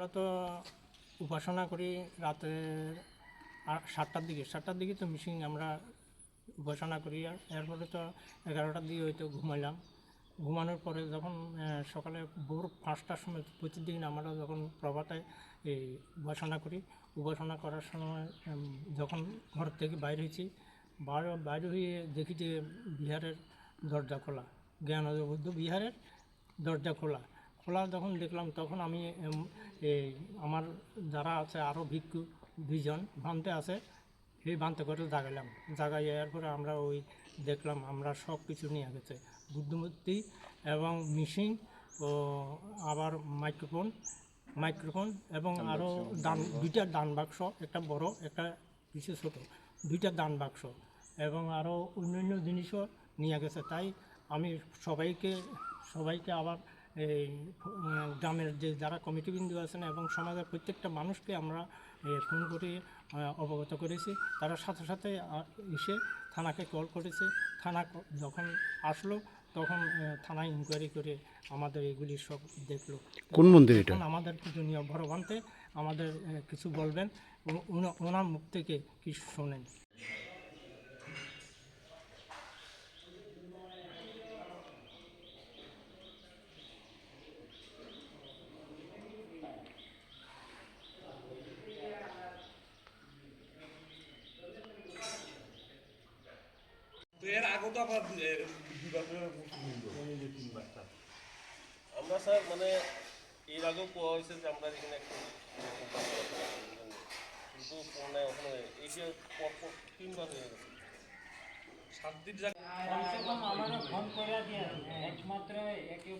আমরা তো উপাসনা করি রাতে সাতটার দিকে। সাতটার দিকে তো মিশিং আমরা উপাসনা করি আর এরপরে তো এগারোটার দিকে হয়তো ঘুমাইলাম। ঘুমানোর পরে যখন সকালে ভোর পাঁচটার সময় প্রতিদিন আমরা যখন প্রভাতে এই উপাসনা করি। উপাসনা করার সময় যখন ঘর থেকে বাইরে হয়েছি, বাইরে বাইরে হয়ে দেখি যে বিহারের দরজা খোলা। জ্ঞান বিহারের দরজা খোলা। খোলা যখন দেখলাম তখন আমি এই আমার যারা আছে আরও ভিক্ষু দুইজন ভান্তে আছে সেই ভান্তে করে জাগাইলাম। জাগাই পরে আমরা ওই দেখলাম আমরা সব কিছু নিয়ে গেছে। বুদ্ধমূর্তি এবং মিশিং ও আবার মাইক্রোফোন মাইক্রোফোন এবং আরও দান দুইটা দান বাক্স একটা বড় একটা কিছু ছোট দুইটা দান বাক্স এবং আরও অন্যান্য জিনিসও নিয়ে গেছে। তাই আমি সবাইকে সবাইকে আবার এই গ্রামের যে যারা কমিটিবৃন্দ আছেন এবং সমাজের প্রত্যেকটা মানুষকে আমরা ফোন করে অবগত করেছি। তারা সাথে সাথে এসে থানাকে কল করেছে। থানা যখন আসলো তখন থানায় ইনকোয়ারি করে আমাদের এগুলি সব দেখল। কোন মন্দির এটা? এখন আমাদের পূজনীয় ভরবান্তে আমাদের কিছু বলবেন। ওনার মুখ থেকে কিছু শোনেন। তো আপনার আমরা স্যার মানে এর আগেও কোয়া হয়েছে যে আমরা এখানে কিন্তু মানে ওখানে এই যে তিনবার হয়ে গেছে। সাত ফোন একমাত্র একে